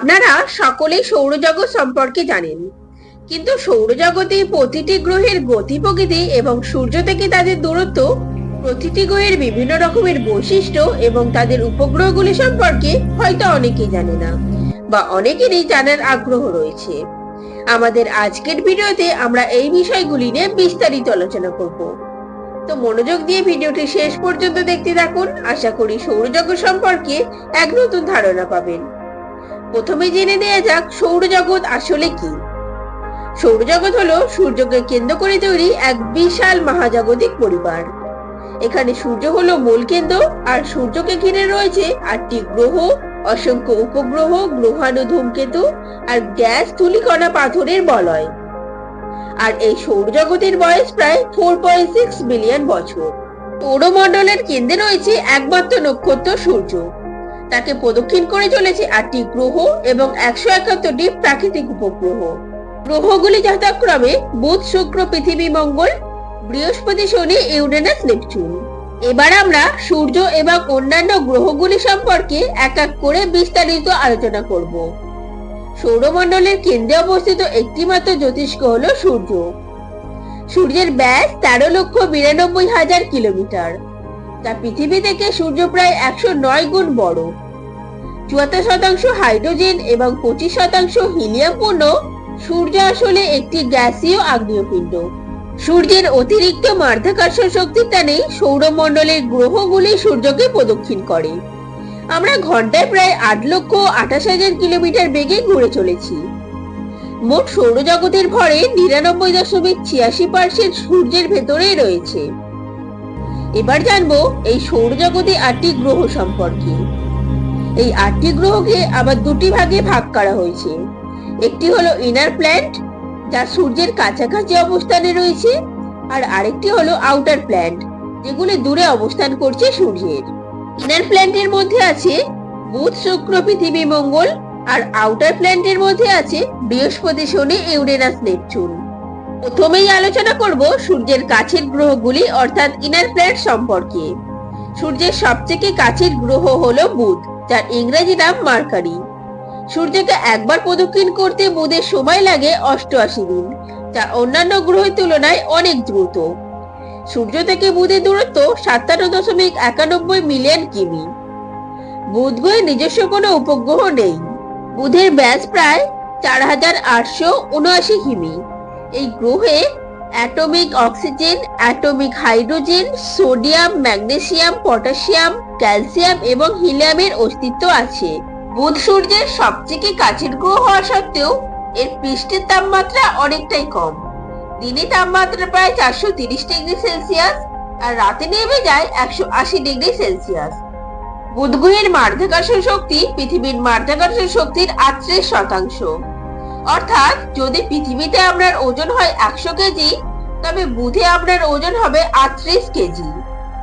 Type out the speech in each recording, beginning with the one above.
আপনারা সকলেই সৌরজগৎ সম্পর্কে জানেন। কিন্তু সৌরজগতে প্রতিটি গ্রহের গতি প্রকৃতি এবং সূর্য থেকে তাদের দূরত্ব, প্রতিটি গ্রহের বিভিন্ন রকমের বৈশিষ্ট্য এবং তাদের উপগ্রহগুলি সম্পর্কে হয়তো অনেকেই জানে না বা অনেকেরই জানার আগ্রহ রয়েছে। আমাদের আজকের ভিডিওতে আমরা এই বিষয়গুলি নিয়ে বিস্তারিত আলোচনা করব। তো মনোযোগ দিয়ে ভিডিওটি শেষ পর্যন্ত দেখতে থাকুন। আশা করি সৌরজগৎ সম্পর্কে এক নতুন ধারণা পাবেন। প্রথমে জেনে নেওয়া যাক সৌরজগৎ আসলে কি। সৌরজগৎ হলো সূর্যকে কেন্দ্র করে তৈরি এক বিশাল মহাজাগতিক পরিবার। এখানে সূর্য হলো মূল কেন্দ্র, আর সূর্যকে ঘিরে রয়েছে আটটি গ্রহ, অসংখ্য উপগ্রহ গ্রহাণু ধূমকেতু আর গ্যাস ধূলিকণা পাথরের বলয়। আর এই সৌরজগতের বয়স প্রায় ফোর পয়েন্ট সিক্স বিলিয়ন বছর। সৌরমণ্ডলের কেন্দ্রে রয়েছে একমাত্র নক্ষত্র সূর্য। তাকে প্রদক্ষিণ করে চলেছে আটটি গ্রহ এবং একশো একাত্তরটি প্রাকৃতিক উপগ্রহ। গ্রহগুলি যথাক্রমে বুধ, শুক্র, পৃথিবী, মঙ্গল, বৃহস্পতি, শনি, ইউরেনাস, নেপচুন। এবার আমরা সূর্য এবং অন্যান্য গ্রহগুলি সম্পর্কে এক এক করে বিস্তারিত আলোচনা করব। সৌরমণ্ডলের কেন্দ্রে অবস্থিত একটিমাত্র জ্যোতিষ্ক হল সূর্য। সূর্যের ব্যাস তেরো লক্ষ বিরানব্বই হাজার কিলোমিটার। যা পৃথিবী থেকে সূর্য প্রায় একশো নয় গুণ বড়। চুয়াত্তর শতাংশ হাইড্রোজেন এবং পঁচিশ শতাংশ হিলিয়াম পূর্ণ সূর্য আসলে একটি গ্যাসীয় আগ্নেয়পিণ্ড। সূর্যের অতিরিক্ত মাধ্যাকর্ষণ শক্তির টানে সৌরমণ্ডলের গ্রহগুলি সূর্যকে প্রদক্ষিণ করে। আমরা ঘন্টায় প্রায় আট লক্ষ আঠাশ হাজার কিলোমিটার বেগে ঘুরে চলেছি। মোট সৌরজগতের ভরে নিরানব্বই দশমিক ছিয়াশি পার্সেন্ট সূর্যের ভেতরেই রয়েছে। এবার জানব এই সৌরজগতে আটটি গ্রহ সম্পর্কে। এই আটটি গ্রহকে আবার দুটি ভাগে ভাগ করা হয়েছে। একটি হলো ইনার প্ল্যান্ট যা সূর্যের কাছাকাছি অবস্থানে রয়েছে, আর আরেকটি হলো আউটার প্ল্যান্ট যেগুলি দূরে অবস্থান করছে সূর্যের। ইনার প্ল্যান্টের মধ্যে আছে বুধ, শুক্র, পৃথিবী, মঙ্গল, আর আউটার প্ল্যান্টের মধ্যে আছে বৃহস্পতি, শনি, ইউরেনাস, নেপচুন। প্রথমেই আলোচনা করব সূর্যের কাছের গ্রহগুলি, অর্থাৎ ইনার প্ল্যান্ট সম্পর্কে। সূর্যের সবথেকে কাছের গ্রহ হলো বুধ। যার ইংরেজি নাম মার্কারি। সূর্যকে একবার প্রদক্ষিণ করতে বুধের সময় লাগে অষ্টআশি দিন, যা অন্যান্য গ্রহের তুলনায় অনেক দ্রুত। সূর্য থেকে বুধের দূরত্ব সাতান্ন দশমিক একানব্বই মিলিয়ন কিমি। বুধ গ্রহে নিজস্ব কোনো উপগ্রহ নেই। বুধের ব্যাস প্রায় চার হাজার আটশো উনআশি কিমি। এই গ্রহে atomic oxygen, atomic hydrogen, sodium, magnesium, potassium calcium এবং হিলিয়ামের অস্তিত্ব আছে। বুধ সূর্যের সবথেকে কাছের গ্রহ হওয়া সত্ত্বেও এর পৃষ্ঠের তাপমাত্রা অনেকটাই কম। দিনে তাপমাত্রা প্রায় চারশো তিরিশ ডিগ্রি সেলসিয়াস আর রাতে নেমে যায় একশো আশি ডিগ্রি সেলসিয়াস। বুধ গ্রহের মাধ্যাকর্ষণ শক্তি পৃথিবীর মাধ্যাকর্ষণ শক্তির আটত্রিশ শতাংশ। অর্থাৎ যদি পৃথিবীতে আপনার ওজন হয় একশো কেজি, তবে বুধে আপনার ওজন হবে আটত্রিশ কেজি।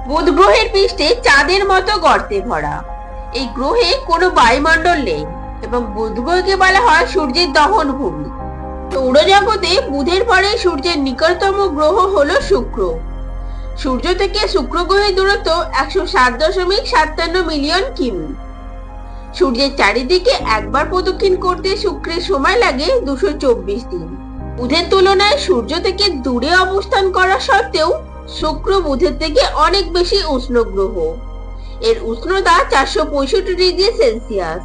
বুধ গ্রহের পৃষ্ঠে চাঁদের মতো গর্তে ভরা। এই গ্রহে কোনো বায়ুমণ্ডল নেই এবং বুধ গ্রহকে বলা হয় সূর্যের দহন ভূমি সৌরজগতে বুধের পরে সূর্যের নিকটতম গ্রহ হলো শুক্র। সূর্য থেকে শুক্র গ্রহের দূরত্ব একশো সাত দশমিক সাতান্ন মিলিয়ন কিমি। সূর্যের চারিদিকে একবার প্রদক্ষিণ করতে শুক্রের সময় লাগে দুশো চব্বিশ দিন। বুধের তুলনায় সূর্য থেকে দূরে অবস্থান করা সত্ত্বেও শুক্র বুধের থেকে অনেক বেশি উষ্ণ গ্রহ। এর উষ্ণতা চারশো পঁয়ষট্টি ডিগ্রি সেলসিয়াস।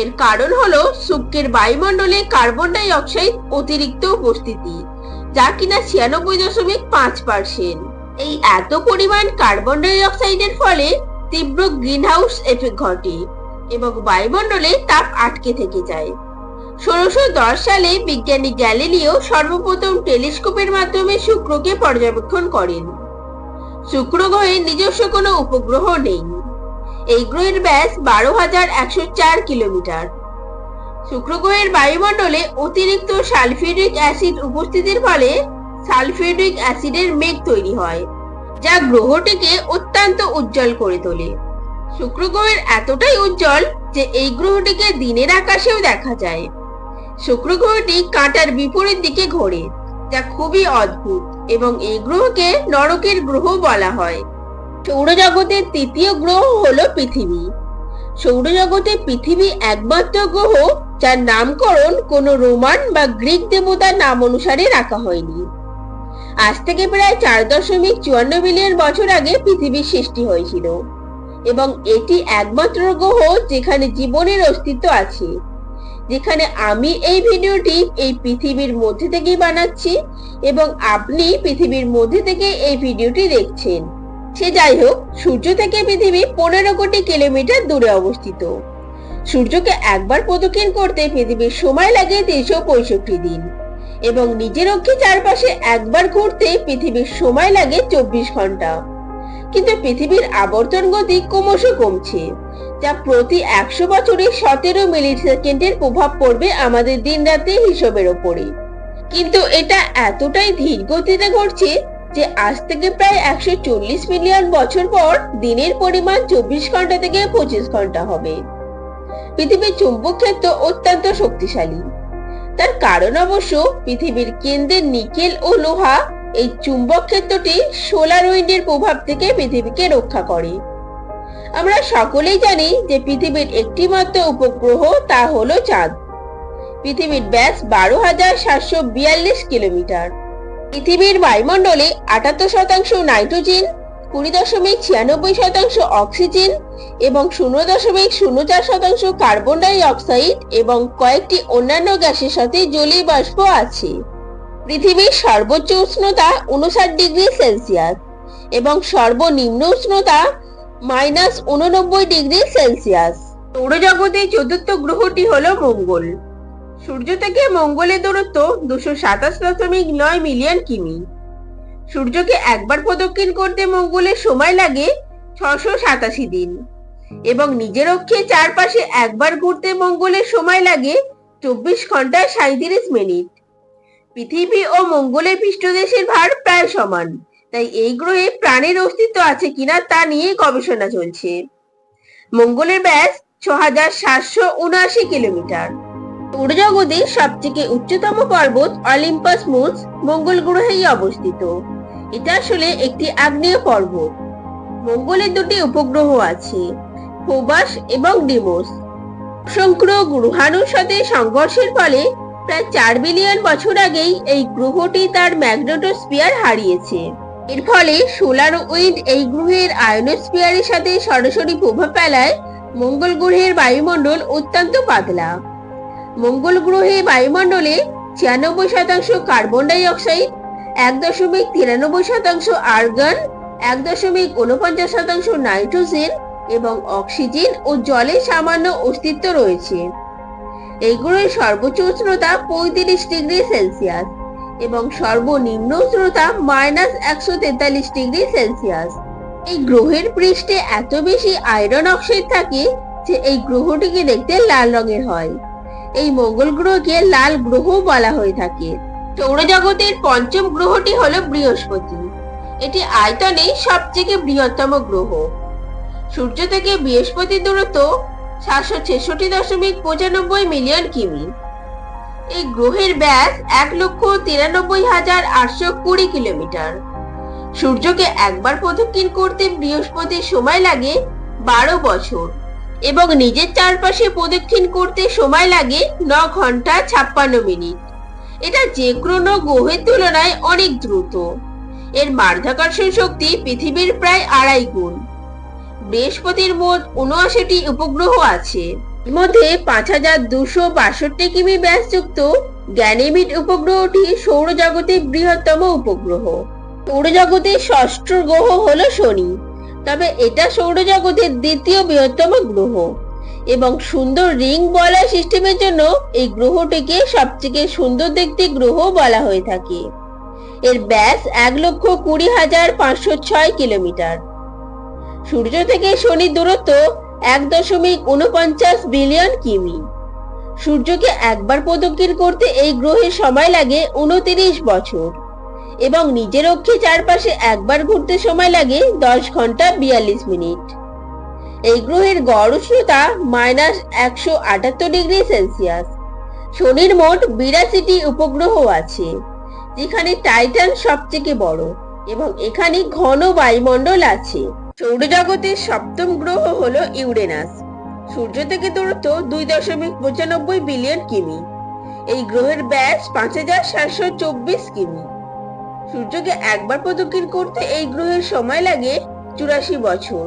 এর কারণ হলো শুক্রের বায়ুমণ্ডলে কার্বন ডাই অক্সাইড অতিরিক্ত উপস্থিতি, যা কিনা ছিয়ানব্বই দশমিক পাঁচ পার্সেন্ট। এই এত পরিমাণ কার্বন ডাই অক্সাইডের ফলে তীব্র গ্রিনহাউস এফেক্ট ঘটে এবং বায়ুমণ্ডলে তাপ আটকে থেকে যায়। ষোলোশো সালে বিজ্ঞানী গ্যালিলিও সর্বপ্রথম টেলিস্কোপের মাধ্যমে শুক্রকে পর্যবেক্ষণ করেন। শুক্র গ্রহের নিজস্ব কোনো উপগ্রহ নেই। এই গ্রহের ব্যাস বারো হাজার একশো চার কিলোমিটার। শুক্র গ্রহের বায়ুমণ্ডলে অতিরিক্ত সালফিউরিক অ্যাসিড উপস্থিতির ফলে সালফিউরিক অ্যাসিডের মেঘ তৈরি হয়, যা গ্রহটিকে অত্যন্ত উজ্জ্বল করে তোলে। শুক্র গ্রহের এতটাই উজ্জ্বল যে এই গ্রহটিকে দিনের আকাশেও দেখা যায়। শুক্র গ্রহটি কাঁটার বিপরীত দিকে ঘোরে, যা খুবই অদ্ভুত এবং এই গ্রহকে নরকের গ্রহ বলা হয়। সৌরজগতের তৃতীয় গ্রহ হলো পৃথিবী। সৌরজগতে পৃথিবী একমাত্র গ্রহ যার নামকরণ কোনো রোমান বা গ্রিক দেবতার নাম অনুসারে রাখা হয়নি। আজ থেকে প্রায় চার দশমিক চুয়ান্ন মিলিয়ন বছর আগে পৃথিবীর সৃষ্টি হয়েছিল এবং এটি একমাত্র গ্রহ যেখানে জীবনের অস্তিত্ব আছে। যেখানে আমি এই ভিডিওটি এই পৃথিবীর মধ্যে থেকেই বানাচ্ছি এবং আপনি পৃথিবীর মধ্যে থেকে এই ভিডিওটি দেখছেন। সে যাই হোক, সূর্য থেকে পৃথিবী পনেরো কোটি কিলোমিটার দূরে অবস্থিত। সূর্যকে একবার প্রদক্ষিণ করতে পৃথিবীর সময় লাগে তিনশো পঁয়ষট্টি দিন এবং নিজের অক্ষে চারপাশে একবার ঘুরতে পৃথিবীর সময় লাগে চব্বিশ ঘণ্টা। কিন্তু পৃথিবীর আবর্তন গতি ক্রমশ কমছে। যা প্রতি একশো বছরে সতেরো মিলি সেকেন্ডের প্রভাব পড়বে আমাদের দিন রাতের হিসেবের ওপরে কিন্তু এটা এতটাই ধীর গতিতে ঘটছে যে আজ থেকে প্রায় একশো চল্লিশ মিলিয়ন বছর পর দিনের পরিমাণ চব্বিশ ঘণ্টা থেকে পঁচিশ ঘণ্টা হবে। পৃথিবীর চুম্বক ক্ষেত্র অত্যন্ত শক্তিশালী। তার কারণ অবশ্য পৃথিবীর কেন্দ্রের নিকেল ও লোহা এই চুম্বক ক্ষেত্রটি সোলার উইন্ডের প্রভাব থেকে পৃথিবীকে রক্ষা করে। আমরা সকলেই জানি যে পৃথিবীর একটি মাত্র উপগ্রহ তা হলো চাঁদ। পৃথিবীর ব্যাস বারো হাজার সাতশো বিয়াল্লিশ কিলোমিটার। পৃথিবীর বায়ুমণ্ডলে আটাত্তর শতাংশ নাইট্রোজেন, কুড়ি দশমিক ছিয়ানব্বই শতাংশ অক্সিজেন এবং শূন্য দশমিক শূন্য চার শতাংশ কার্বন ডাই অক্সাইড এবং কয়েকটি অন্যান্য গ্যাসের সাথে জলীয় বাষ্প আছে। পৃথিবীর সর্বোচ্চ উষ্ণতা উনষাট ডিগ্রি সেলসিয়াস এবং সর্বনিম্ন উষ্ণতা মাইনাস উননব্বই ডিগ্রি সেলসিয়াস। সৌরজগতের চতুর্থ গ্রহটি হল মঙ্গল। সূর্য থেকে মঙ্গলের দূরত্ব দুশো সাতাশ দশমিক নয় মিলিয়ন কিমি। সূর্যকে একবার প্রদক্ষিণ করতে মঙ্গলের সময় লাগে ছশো সাতাশি দিন। এবং নিজের অক্ষে চারপাশে একবার ঘুরতে মঙ্গলের সময় লাগে চব্বিশ ঘণ্টা সাঁত্রিশ মিনিট। পৃথিবী ও মঙ্গলের পৃষ্ঠদেশের ভার প্রায় সমান। তাই এই গ্রহে প্রাণের অস্তিত্ব আছে কিনা তা নিয়ে গবেষণা চলছে। মঙ্গলের ব্যাস ছ হাজার সাতশো উনআশি কিলোমিটার। সৌরজগতের সবথেকে উচ্চতম পর্বত অলিম্পাস মুন্স মঙ্গল গ্রহেই অবস্থিত। এটা আসলে একটি আগ্নেয় পর্বত। মঙ্গলের দুটি উপগ্রহ আছে, ফোবাস এবং ডিমোস। অসংখ্য গ্রহাণুর সাথে সংঘর্ষের ফলে প্রায় চার বিলিয়ন বছর আগেই এই গ্রহটি তার ম্যাগনেটোস্ফিয়ার হারিয়েছে। এর ফলে সোলার উইন্ড এই গ্রহের আয়নোস্ফিয়ারের সাথে সরাসরি প্রভাব ফেলায় মঙ্গল গ্রহের বায়ুমণ্ডল অত্যন্ত পাতলা। মঙ্গল গ্রহে বায়ুমণ্ডলে ছিয়ানব্বই শতাংশ কার্বন ডাই অক্সাইড, এক দশমিক তিরানব্বই শতাংশ আর্গন, এক দশমিক উনপঞ্চাশ শতাংশ নাইট্রোজেন এবং অক্সিজেন ও জলের সামান্য অস্তিত্ব রয়েছে। এই গ্রহের সর্বোচ্চ উষ্ণতা পঁয়ত্রিশ ডিগ্রি সেলসিয়াস। এবং সর্বনিম্ন উষ্ণতা মাইনাস একশো তেতাল্লিশ ডিগ্রি সেলসিয়াস। এই গ্রহের পৃষ্ঠে এত বেশি আয়রন অক্সাইড থাকে যে এই গ্রহটিকে দেখতে লাল রঙের হয়। এই মঙ্গল গ্রহকে লাল গ্রহ বলা হয়ে থাকে। সৌরজগতের পঞ্চম গ্রহটি হলো বৃহস্পতি। এটি আয়তনে সবথেকে বৃহত্তম গ্রহ। সূর্য থেকে বৃহস্পতির দূরত্ব সাতশো ছেষট্টি দশমিক পঁচানব্বই মিলিয়ন কিমি। এই গ্রহের ব্যাস এক লক্ষ তিরানব্বই হাজার আটশো কুড়ি কিলোমিটার। সূর্যকে একবার প্রদক্ষিণ করতে বৃহস্পতির সময় লাগে বারো বছর এবং নিজের চারপাশে প্রদক্ষিণ করতে সময় লাগে ন ঘণ্টা ছাপ্পান্ন মিনিট। এটা যে কোনো গ্রহের তুলনায় অনেক দ্রুত। এর মাধ্যাকর্ষণ শক্তি পৃথিবীর প্রায় আড়াই গুণ। বৃহস্পতির মোট উনআশিটি উপগ্রহ আছে। মধ্যে পাঁচ হাজার দুশো বাষট্টি কিমি ব্যাসযুক্ত গ্যানিমিড উপগ্রহটি সৌরজগতের বৃহত্তম উপগ্রহ। সৌরজগতের ষষ্ঠ গ্রহ হলো শনি, তবে এটা সৌরজগতের দ্বিতীয় বৃহত্তম গ্রহ এবং সুন্দর রিং বলয় সিস্টেমের জন্য এই গ্রহটিকে সবথেকে সুন্দর দেখতে গ্রহ বলা হয়ে থাকে। এর ব্যাস এক লক্ষ কুড়ি হাজার পাঁচশো ছয় কিলোমিটার। সূর্য থেকে শনির দূরত্ব এক দশমিক উনপঞ্চাশ বিলিয়ন কিমি। সূর্যকে একবার প্রদক্ষিণ করতে এই গ্রহের সময় লাগে উনতিরিশ বছর এবং নিজের অক্ষে চারপাশে একবার ঘুরতে সময় লাগে দশ ঘণ্টা বিয়াল্লিশ মিনিট। এই গ্রহের গড় উষ্ণতা মাইনাস একশো আটাত্তর ডিগ্রি সেলসিয়াস। শনির মোট বিরাশিটি উপগ্রহ আছে, যেখানে টাইটান সবথেকে বড় এবং এখানে ঘন বায়ুমণ্ডল আছে। সৌরজগতের সপ্তম গ্রহ হল ইউরেনাস। সূর্য থেকে দূরত্ব দুই দশমিক পঁচানব্বই বিলিয়ন কিমি। এই গ্রহের ব্যাস পাঁচ হাজার সাতশো চব্বিশ কিমি। সূর্যকে একবার প্রদক্ষিণ করতে এই গ্রহের সময় লাগে চুরাশি বছর।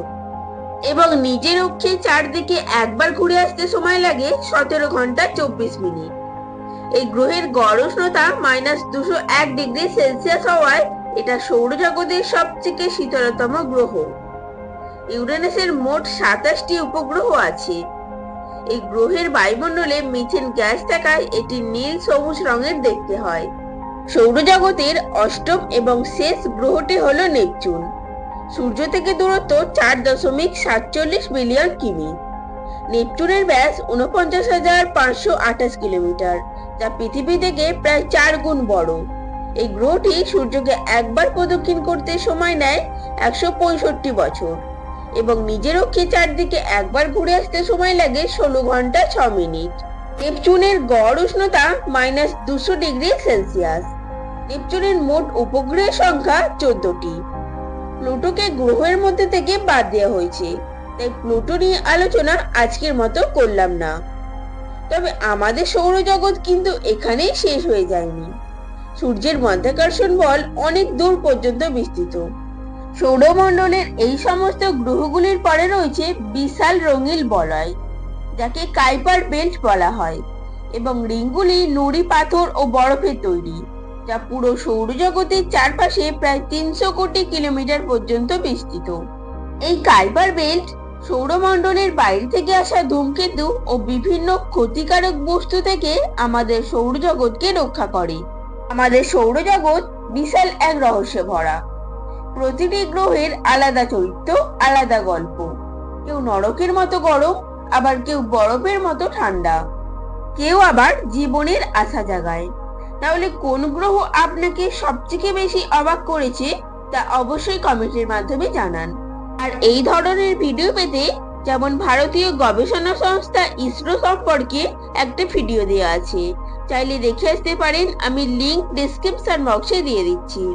এবং নিজের অক্ষে চারদিকে একবার ঘুরে আসতে সময় লাগে সতেরো ঘণ্টা চব্বিশ মিনিট। এই গ্রহের গড় উষ্ণতা মাইনাস দুশো এক ডিগ্রি সেলসিয়াস হওয়ায় এটা সৌরজগতের সবথেকে শীতলতম গ্রহ। ইউরেনাসের মোট সাতাশটি উপগ্রহ আছে। এই গ্রহের বায়ুমণ্ডলে মিথেন গ্যাস থাকায় এটি নীল সবুজ রঙের দেখতে হয়। সৌরজগতের অষ্টম এবং শেষ গ্রহটি হল নেপচুন। সূর্য থেকে দূরত্ব চার দশমিক সাতচল্লিশ মিলিয়ন কিমি। নেপচুনের ব্যাস উনপঞ্চাশ হাজার পাঁচশো আঠাশ কিলোমিটার, যা পৃথিবী থেকে প্রায় চার গুণ বড়। এই গ্রহটি সূর্যকে একবার প্রদক্ষিণ করতে সময় নেয় একশো পঁয়ষট্টি বছর। এবং নিজের অক্ষে চারদিকে একবার ঘুরে আসতে সময় লাগে ষোলো ঘণ্টা ছ মিনিট। নেপচুনের গড় উষ্ণতা মাইনাস দুশো ডিগ্রি সেলসিয়াস। নেপচুনের মোট উপগ্রহের সংখ্যা চোদ্দটি। প্লুটোকে গ্রহের মধ্যে থেকে বাদ দেওয়া হয়েছে, তাই প্লুটো নিয়ে আলোচনা আজকের মতো করলাম না। তবে আমাদের সৌরজগৎ কিন্তু এখানেই শেষ হয়ে যায়নি। সূর্যের মাধ্যাকর্ষণ বল অনেক দূর পর্যন্ত বিস্তৃত। সৌরমণ্ডলের এই সমস্ত গ্রহগুলির পরে রয়েছে বিশাল রঙিন বলয়, যাকে কাইপার বেল্ট বলা হয়, এবং রিংগুলি নুড়ি পাথর ও বরফের তৈরি, যা পুরো সৌরজগতের চারপাশে প্রায় তিনশো কোটি কিলোমিটার পর্যন্ত বিস্তৃত। এই কাইপার বেল্ট সৌরমণ্ডলের বাইরে থেকে আসা ধূমকেতু ও বিভিন্ন ক্ষতিকারক বস্তু থেকে আমাদের সৌরজগৎকে রক্ষা করে। আমাদের সৌরজগৎ বিশাল এক রহস্যে ভরা প্রতিটি গ্রহের আলাদা চরিত্র, আলাদা গল্প। কেউ নরকের মতো গরম, আবার কেউ বরফের মতো ঠান্ডা। কেউ আবার জীবনের আশা জাগায়। তাহলে কোন গ্রহ আপনাকে সবথেকে বেশি অবাক করেছে, তা অবশ্যই কমেন্টের মাধ্যমে জানান। আর এই ধরনের ভিডিও পেতে যেমন ভারতীয় গবেষণা সংস্থা ইসরো সম্পর্কে একটা ভিডিও দেওয়া আছে। চাইলে দেখে আসতে পারেন, আমি লিংক ডেসক্রিপশন বক্সে দিয়ে দিচ্ছি।